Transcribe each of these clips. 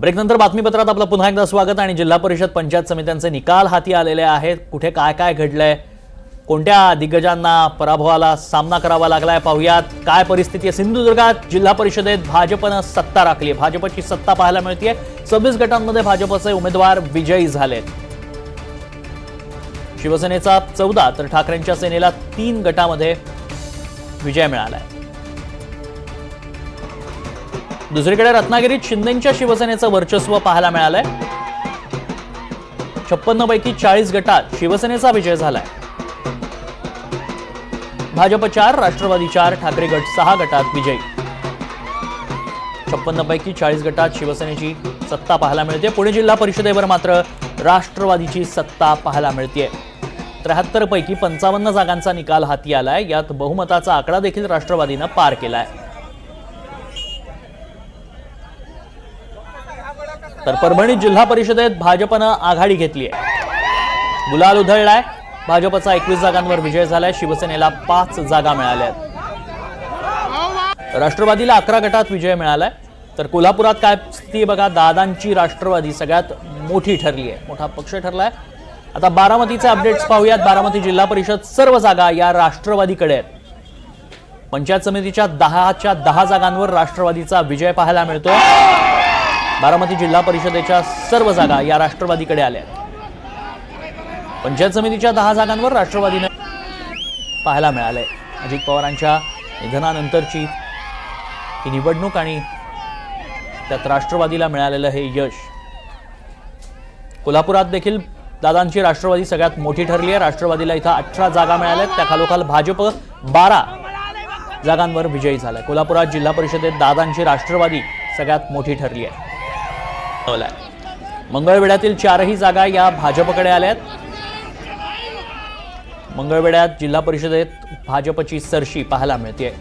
ब्रेकनंतर बातमीपत्रात आपलं पुन्हा एकदा स्वागत आणि जिल्हा परिषद पंचायत समित्यांचे निकाल हाती आलेले आहेत. कुठे काय काय घडलंय? कोणत्या दिग्गजांना पराभवाला सामना करावा लागलाय पाहुयात. काय परिस्थिती आहे? सिंधुदुर्गात जिल्हा परिषदेत भाजपनं सत्ता राखली आहे भाजपची सत्ता पाहायला मिळते सव्वीस गटांमध्ये भाजपचे उमेदवार विजयी झालेत. शिवसेनेचा चौदा तर ठाकरेंच्या सेनेला तीन गटामध्ये विजय मिळालाय. दुसरीकडे रत्नागिरीत शिंदेच्या शिवसेनेचं वर्चस्व पाहायला मिळालंय. छप्पन्न पैकी चाळीस गटात शिवसेनेचा विजय झालाय. भाजप चार राष्ट्रवादी चार ठाकरे गट सहा गटात विजयी. छप्पन्न पैकी चाळीस गटात शिवसेनेची सत्ता पाहायला मिळते. पुणे जिल्हा परिषदेवर मात्र राष्ट्रवादीची सत्ता पाहायला मिळते त्र्याहत्तर पैकी पंचावन्न जागांचा निकाल हाती आलाय. यात बहुमताचा आकडा देखील राष्ट्रवादीनं पार केलाय. तर परभणी जिल्हा परिषदेत भाजपनं आघाडी घेतली आहे. गुलाल उधळलाय. भाजपचा एकवीस जागांवर विजय झालाय. शिवसेनेला पाच जागा मिळाल्या राष्ट्रवादीला अकरा गटात विजय मिळालाय. तर कोल्हापुरात काय स्थिती बघा दादांची राष्ट्रवादी सगळ्यात मोठी ठरली आहे. मोठा पक्ष ठरलाय. आता बारामतीचे अपडेट्स पाहूयात. बारामती जिल्हा परिषद सर्व जागा या राष्ट्रवादीकडे आहेत. पंचायत समितीच्या दहाच्या दहा जागांवर राष्ट्रवादीचा विजय पाहायला मिळतोय. बारामती जिल्हा परिषदेच्या सर्व जागा या राष्ट्रवादीकडे आल्या. पंचायत समितीच्या दहा जागांवर राष्ट्रवादीने पाहायला मिळालंय. अजित पवारांच्या निधनानंतरची ही निवडणूक आणि त्यात राष्ट्रवादीला मिळालेलं हे यश. कोल्हापुरात देखील दादांची राष्ट्रवादी सगळ्यात मोठी ठरली आहे. राष्ट्रवादीला इथं अठरा जागा मिळाल्या आहेत. त्या खालोखाल भाजप बारा जागांवर विजयी झालाय. कोल्हापुरात जिल्हा परिषदेत दादांची राष्ट्रवादी सगळ्यात मोठी ठरली आहे. ठेवलाय. मंगळवेढ्यातील चारही जागा या भाजपकडे आल्या आहेत मंगळवेढ्यात जिल्हा परिषदेत भाजपची सरशी पाहायला मिळते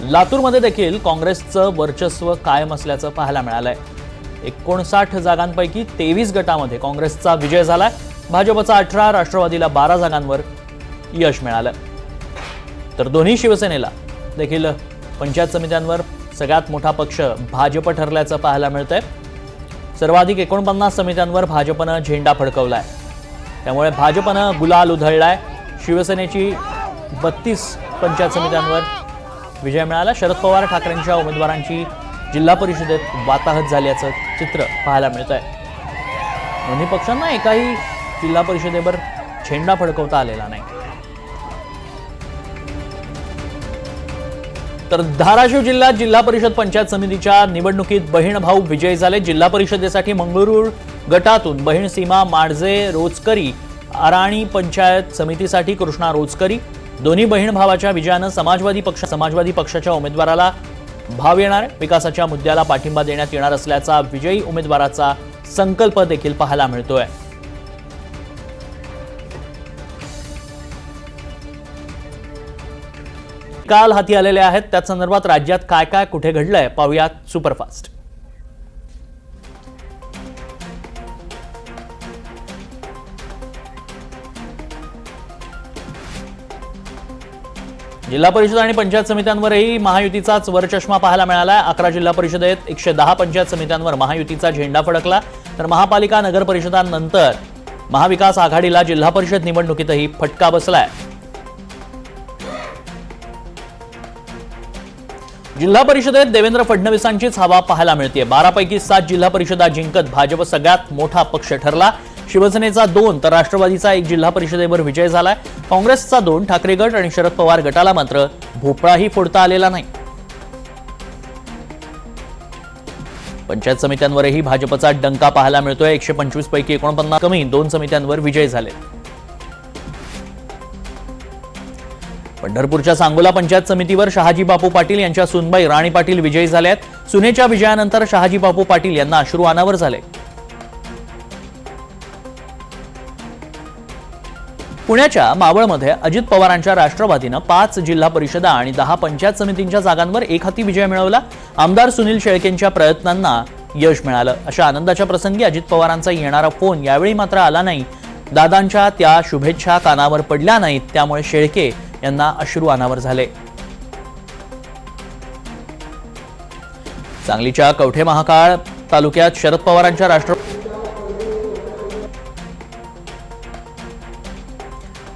लातूरमध्ये देखील काँग्रेसचं वर्चस्व कायम असल्याचं पाहायला मिळालंय. एकोणसाठ जागांपैकी तेवीस गटामध्ये काँग्रेसचा विजय झालाय. भाजपचा अठरा राष्ट्रवादीला बारा जागांवर यश मिळालं. तर दोन्ही शिवसेनेला देखील पंचायत समित्यांवर सगळ्यात मोठा पक्ष भाजप ठरल्याचं पाहायला मिळतंय. सर्वाधिक एकोणपन्नास समित्यांवर भाजपनं झेंडा फडकवलाय. त्यामुळे भाजपनं गुलाल उधळलाय. शिवसेनेची बत्तीस पंचायत समित्यांवर विजय मिळाला. शरद पवार ठाकरेंच्या उमेदवारांची जिल्हा परिषदेत वाताहत झाल्याचं चित्र पाहायला मिळत आहे दोन्ही पक्षांना एकाही जिल्हा परिषदेवर झेंडा फडकवता आलेला नाही. तर धाराशिव जिल्ह्यात जिल्हा परिषद पंचायत समितीच्या निवडणुकीत बहीण भाऊ विजयी झाले. जिल्हा परिषदेसाठी मंगळूर गटातून बहीण सीमा माडजे रोजकरी आराणी पंचायत समितीसाठी कृष्णा रोजकरी. दोन्ही बहीण भावाच्या विजयानं समाजवादी पक्ष समाजवादी पक्षाच्या उमेदवाराला भाव येणार विकासाच्या मुद्द्याला पाठिंबा देण्यात येणार असल्याचा विजयी उमेदवाराचा संकल्प देखील पाहायला मिळतोय. काल हाती आलेले आहेत. त्या संदर्भात राज्यात काय काय कुठे घडलंय पाहूयात सुपरफास्ट. जिल्हा परिषद आणि पंचायत समित्यांवरही महायुतीचाच वरचष्मा पाहायला मिळाला अकरा जिल्हा परिषदेत एकशे दहा पंचायत समित्यांवर महायुतीचा झेंडा फडकला. तर महापालिका नगर परिषदांनंतर महाविकास आघाडीला जिल्हा परिषद निवडणुकीतही फटका बसलाय. जिल्हा परिषदेत देवेंद्र फडणवीसांचीच हवा पाहायला मिळते बारापैकी सात जिल्हा परिषदा जिंकत भाजप सगळ्यात मोठा पक्ष ठरला. शिवसेनेचा दोन तर राष्ट्रवादीचा एक जिल्हा परिषदेवर विजय झालाय. काँग्रेसचा दोन ठाकरे गट आणि शरद पवार गटाला मात्र भोपळाही फोडता आलेला नाही. पंचायत समित्यांवरही भाजपचा डंका पाहायला मिळतोय. एकशे पंचवीस पैकी एकोणपन्नास कमी दोन समित्यांवर विजय झाले. पंढरपूरच्या सांगोला पंचायत समितीवर शहाजी बापू पाटील यांच्या सुनबाई राणी पाटील विजयी झाल्या आहेत सुनेच्या विजयानंतर शहाजी बापू पाटील यांना अश्रू अनावर झाले. पुण्याच्या मावळमध्ये अजित पवारांच्या राष्ट्रवादीनं पाच जिल्हा परिषदा आणि दहा पंचायत समितींच्या जागांवर एकहाती विजय मिळवला. आमदार सुनील शेळकेंच्या प्रयत्नांना यश मिळालं. अशा आनंदाच्या प्रसंगी अजित पवारांचा येणारा फोन यावेळी मात्र आला नाही. दादांच्या त्या शुभेच्छा कानावर पडल्या नाहीत त्यामुळे शेळके यांना अश्रू अनावर झाले. सांगलीच्या कवठे महाकाळ तालुक्यात शरद पवारांच्या राष्ट्र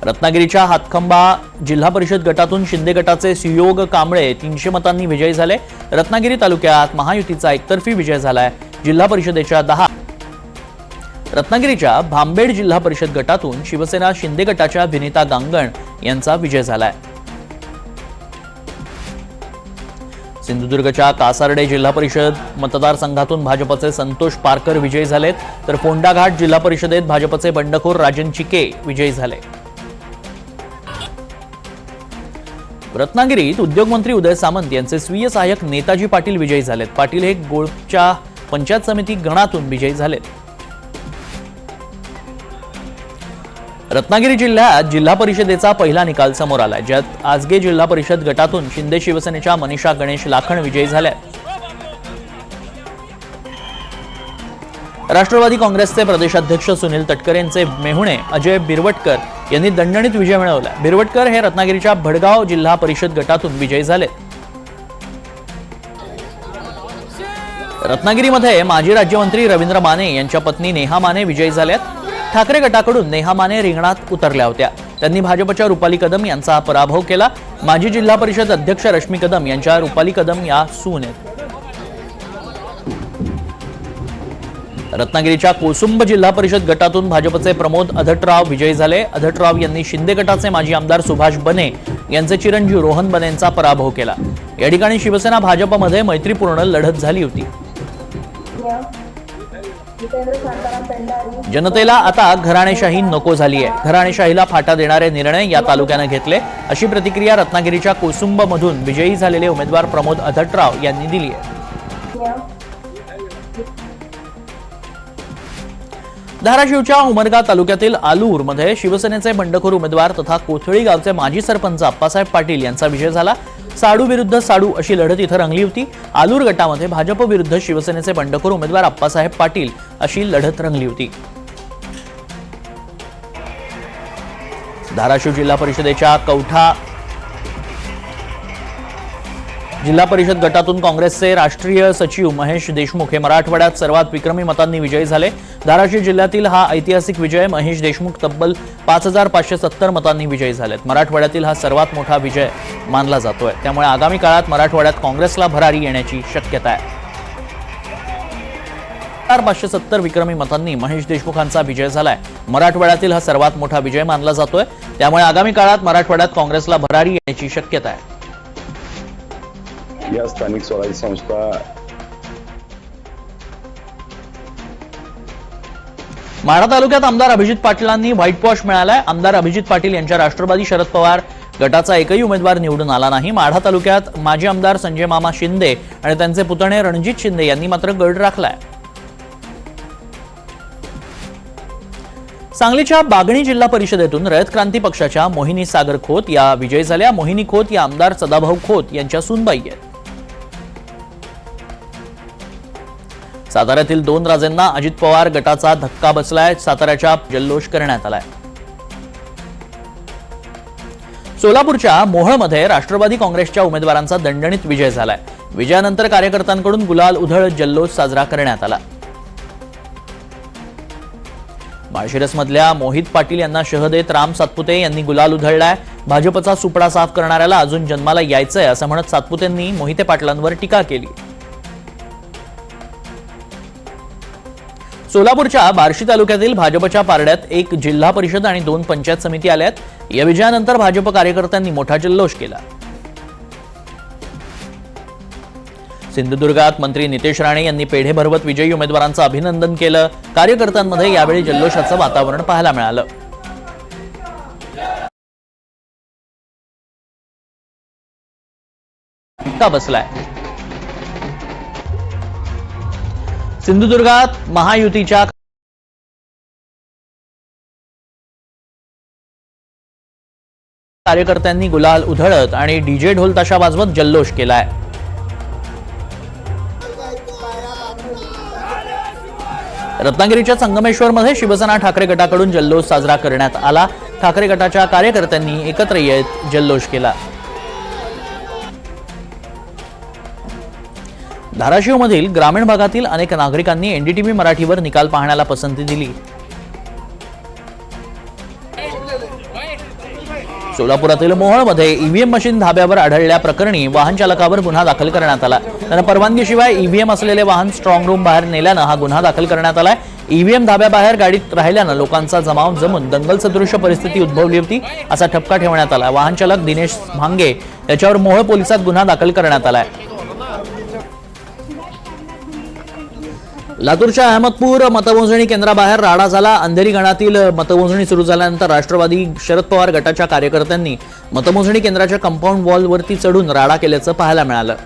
रत्नागिरीच्या हातखंबा जिल्हा परिषद गटातून शिंदे गटाचे सुयोग कांबळे तीनशे मतांनी विजयी झाले. रत्नागिरी तालुक्यात महायुतीचा एकतर्फी विजय झालाय. जिल्हा परिषदेच्या दहा रत्नागिरीच्या भांबेड जिल्हा परिषद गटातून शिवसेना शिंदे गटाच्या विनिता गांगण यांचा विजय झालाय. सिंधुदुर्गच्या कासार्डे जिल्हा परिषद मतदारसंघातून भाजपचे संतोष पारकर विजयी झालेत तर फोंडाघाट जिल्हा परिषदेत भाजपचे बंडखोर राजन चिके विजयी झाले. रत्नागिरीत उद्योगमंत्री उदय सामंत यांचे स्वीय सहाय्यक नेताजी पाटील विजयी झालेत. पाटील हे गोळच्या पंचायत समिती गणातून विजयी झालेत. रत्नागिरी जिल्ह्यात जिल्हा परिषदेचा पहिला निकाल समोर आलाय ज्यात आजगे जिल्हा परिषद गटातून शिंदे शिवसेनेच्या मनीषा गणेश लाखण विजयी झाल्या. राष्ट्रवादी काँग्रेसचे प्रदेशाध्यक्ष सुनील तटकरे यांचे मेहुणे अजय बिरवटकर यांनी दणदणीत विजय मिळवला. बिरवटकर हे रत्नागिरीच्या भडगाव जिल्हा परिषद गटातून विजयी झाले. रत्नागिरीमध्ये माजी राज्यमंत्री रवींद्र माने यांच्या पत्नी नेहा माने विजयी झाल्यात. ठाकरे गटाकडून नेहा माने रिंगणात उतरल्या होत्या. त्यांनी भाजपच्या रुपाली कदम यांचा पराभव केला. माजी जिल्हा परिषद अध्यक्ष रश्मी कदम यांच्या रुपाली कदम या सून आहेत. रत्नागिरीच्या कोसुंब जिल्हा परिषद गटातून भाजपचे प्रमोद अधटराव विजयी झाले. अधटराव यांनी शिंदे गटाचे माजी आमदार सुभाष बने यांचे चिरंजीव रोहन बनेंचा पराभव केला. या ठिकाणी शिवसेना भाजपमध्ये मैत्रीपूर्ण लढत झाली होती. जनतेला आता घराणेशाही नको झाली आहे घराणेशाहीला फाटा देणारे निर्णय या तालुक्यानं घेतले. अशी प्रतिक्रिया रत्नागिरीच्या कोसुंब मधून विजयी झालेले उमेदवार प्रमोद अधटराव यांनी दिली आहे धाराशिवच्या उमरगा तालुक्यातील आलूरमध्ये शिवसेनेचे बंडखोर उमेदवार तथा कोथळी गावचे माजी सरपंच अप्पासाहेब पाटील यांचा विजय झाला. साडू विरुद्ध साडू अशी लढत इथं रंगली होती. आलूर गटामध्ये भाजप विरुद्ध शिवसेनेचे बंडखोर उमेदवार अप्पासाहेब पाटील अशी लढत रंगली होती. धाराशिव जिल्हा परिषदेच्या कौठा जिल्हा परिषद गटातून काँग्रेसचे राष्ट्रीय सचिव महेश देशमुख हे मराठवाड्यात सर्वात विक्रमी मतांनी विजयी झाले. धाराशिव जिल्ह्यातील हा ऐतिहासिक विजय महेश देशमुख तब्बल पाच हजार पाचशे सत्तर मतांनी विजयी झालेत. मराठवाड्यातील हा सर्वात मोठा विजय मानला जातोय. त्यामुळे आगामी काळात मराठवाड्यात काँग्रेसला भरारी येण्याची शक्यता आहे. हजार पाचशे सत्तर विक्रमी मतांनी महेश देशमुखांचा विजय झालाय. मराठवाड्यातील हा सर्वात मोठा विजय मानला जातोय. त्यामुळे आगामी काळात मराठवाड्यात काँग्रेसला भरारी येण्याची शक्यता आहे. या स्थानिक स्वराज्य संस्था माढा तालुक्यात आमदार अभिजित पाटलांनी व्हाईट वॉश मिळालाय. आमदार अभिजित पाटील यांच्या राष्ट्रवादी शरद पवार गटाचा एकही उमेदवार निवडून आला नाही. माढा तालुक्यात माजी आमदार संजय मामा शिंदे आणि त्यांचे पुतणे रणजित शिंदे यांनी मात्र गड राखलाय. सांगलीच्या बागणी जिल्हा परिषदेतून रयत क्रांती पक्षाच्या मोहिनी सागर खोत या विजयी झाल्या. मोहिनी खोत या आमदार सदाभाऊ खोत यांच्या सुनबाई आहेत. साताऱ्यातील दोन राजेंना अजित पवार गटाचा धक्का बसलाय साताऱ्याच्या जल्लोष करण्यात आलाय. सोलापूरच्या मोहळमध्ये राष्ट्रवादी काँग्रेसच्या उमेदवारांचा दणदणीत विजय झालाय. विजयानंतर कार्यकर्त्यांकडून गुलाल उधळ जल्लोष साजरा करण्यात आला. माळशिरसमधल्या मोहित पाटील यांना शह देत राम सातपुते यांनी गुलाल उधळलाय. भाजपचा सुपडा साफ करणाऱ्याला अजून जन्माला यायचंय असं म्हणत सातपुतेंनी मोहिते पाटलांवर टीका केली. सोलापूरच्या बार्शी तालुक्यातील भाजपच्या पारड्यात एक जिल्हा परिषद आणि दोन पंचायत समिती आल्यात. या विजयानंतर भाजप कार्यकर्त्यांनी मोठा जल्लोष केला. सिंधुदुर्गात मंत्री नितेश राणे यांनी पेढे भरवत विजयी उमेदवारांचं अभिनंदन केलं. कार्यकर्त्यांमध्ये यावेळी जल्लोषाचं वातावरण पाहायला मिळालं. धक्का बसलाय? सिंधुदुर्गात महायुतीच्या कार्यकर्त्यांनी गुलाल उधळत आणि डीजे ढोल ताशा वाजवत जल्लोष केलाय. रत्नागिरीच्या संगमेश्वरमध्ये शिवसेना ठाकरे गटाकडून जल्लोष साजरा करण्यात आला. ठाकरे गटाच्या कार्यकर्त्यांनी एकत्र येत जल्लोष केला. धाराशिवमधील ग्रामीण भागातील अनेक नागरिकांनी एनडीटीव्ही मराठीवर निकाल पाहण्याला पसंती दिली. सोलापुरातील मोहोळमध्ये ईव्हीएम मशीन धाब्यावर आढळल्या प्रकरणी वाहन चालकावर गुन्हा दाखल करण्यात आला. त्यानं परवानगीशिवाय ईव्हीएम असलेले वाहन स्ट्रॉंग रूम बाहेर नेल्यानं हा गुन्हा दाखल करण्यात आलाय. ईव्हीएम धाब्याबाहेर गाडीत राहिल्यानं लोकांचा जमाव जमून दंगल सदृश परिस्थिती उद्भवली होती असा ठपका ठेवण्यात आला. वाहन चालक दिनेश भांगे याच्यावर मोहोळ पोलिसात गुन्हा दाखल करण्यात आलाय. लातूरच्या अहमदपूर मतमोजणी केंद्राबाहेर राडा झाला. अंधेरी गणातील मतमोजणी सुरू झाल्यानंतर राष्ट्रवादी शरद पवार गटाच्या कार्यकर्त्यांनी मतमोजणी केंद्राच्या कंपाऊंड वॉलवरती चढून राडा केल्याचं पाहायला मिळालं.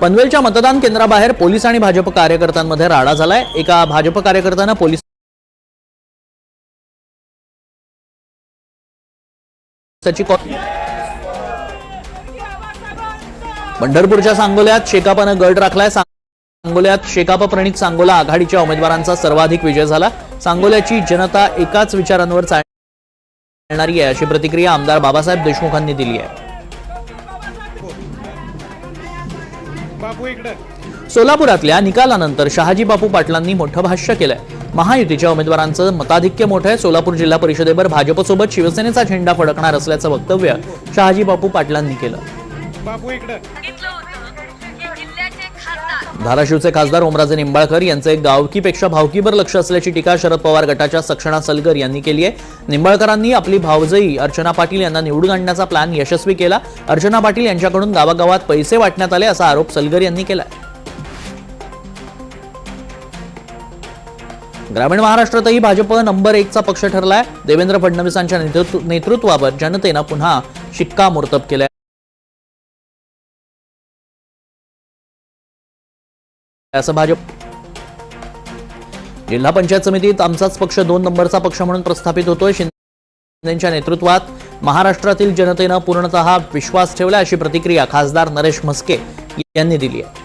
पनवेलच्या मतदान केंद्राबाहेर पोलीस आणि भाजप कार्यकर्त्यांमध्ये राडा झालाय. एका भाजप कार्यकर्त्यानं पोलीस त्याची पंढरपूरच्या सांगोल्यात शेकापानं गड राखलाय. सांगोल्यात शेकाप प्रणित सांगोला आघाडीच्या उमेदवारांचा सर्वाधिक विजय झाला. सांगोल्याची जनता एकाच विचारांवर चालणारी आहे अशी प्रतिक्रिया आमदार बाबासाहेब देशमुखांनी दिली आहे. सोलापुरातल्या निकालानंतर शहाजी बापू पाटलांनी मोठं भाष्य केलंय. महायुतीच्या उमेदवारांचं मताधिक्य मोठं आहे. सोलापूर जिल्हा परिषदेवर भाजपसोबत शिवसेनेचा झेंडा फडकणार असल्याचं वक्तव्य शहाजी बापू पाटलांनी केलं. बापू इकडं. सांगितलं होतं की जिल्ह्याचे खासदार धाराशिवचे खासदार ओमराजे निंबाळकर यांचे गावकीपेक्षा भावकीवर लक्ष असल्याची टीका शरद पवार गटाच्या सक्षणा सलगर यांनी केली आहे. निंबाळकरांनी आपली भावजई अर्चना पाटील यांना निवडून आणण्याचा प्लॅन यशस्वी केला. अर्चना पाटील यांच्याकडून गावागावात पैसे वाटण्यात आले असा आरोप सलगर यांनी केला ग्रामीण महाराष्ट्रातही भाजप नंबर एकचा पक्ष ठरलाय. देवेंद्र फडणवीसांच्या नेतृत्व- नेतृत्वावर जनतेनं पुन्हा शिक्कामोर्तब केलंय. असं भाजप जिल्हा पंचायत समितीत आमचाच पक्ष दोन नंबरचा पक्ष म्हणून प्रस्थापित होतोय. शिंदेच्या नेतृत्वात महाराष्ट्रातील जनतेनं पूर्णतः विश्वास ठेवला अशी प्रतिक्रिया खासदार नरेश म्हस्के यांनी दिली आहे.